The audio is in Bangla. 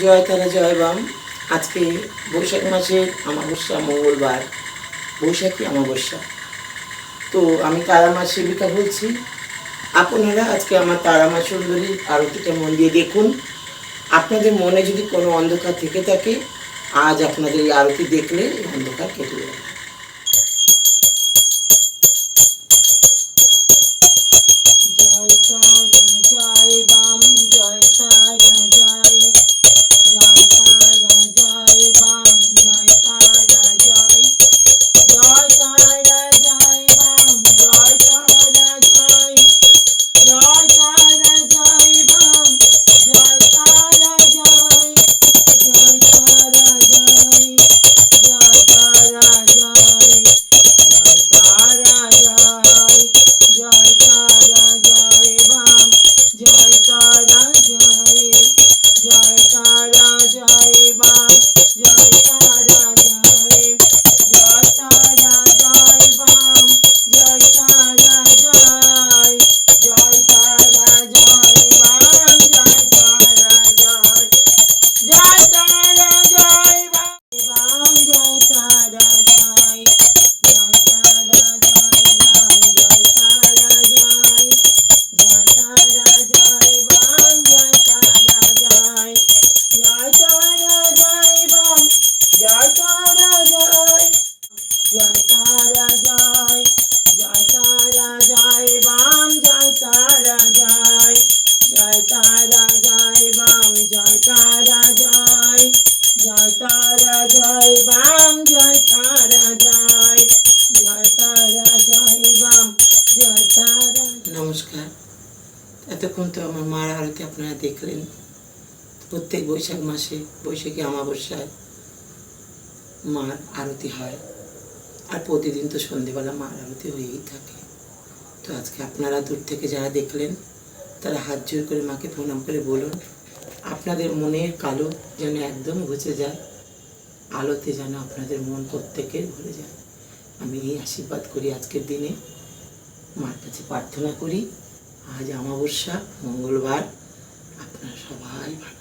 জয় তারা জয় বাম। আজকে বৈশাখ মাসের অমাবস্যা, মঙ্গলবার। বৈশাখী অমাবস্যা। তো আমি তারা তারামা সেবিকা বলছি। আপনারা আজকে আমার তারা মা সুন্দরী আরতিটা মন দিয়ে দেখুন। আপনাদের মনে যদি কোনো অন্ধকার থেকে থাকে, আজ আপনাদের এই আরতি দেখলে অন্ধকার কেটে যাবে। জয় তারা জয় জয় তারা জয়, বাম জয় তারা জয় জয় তারা জয়, বাম জয় তারা জয় জয় তারা জয়, বাম জয় তারা জয় জয় তারা জয়, বাম জয় তারা নমস্কার। এতক্ষণ তো আমার মার আরতি আপনারা দেখলেন। প্রত্যেক বৈশাখ মাসে বৈশাখী অমাবস্যায় মার আরতি হয়। আর প্রতিদিন তো সন্ধেবেলা মার আরতি হয়েই থাকে। তো আজকে আপনারা দূর থেকে যারা দেখলেন, তারা হাত জোর করে মাকে প্রণাম করে বলুন, আপনাদের মনের কালো যেন একদম ঘুচে যায়, আলোতে যেন আপনাদের মন প্রত্যেকের ভরে যায়। আমি এই আশীর্বাদ করি আজকের দিনে। মার কাছে প্রার্থনা করি, আজ অমাবস্যা, মঙ্গলবার, আপনারা সবাই ভালো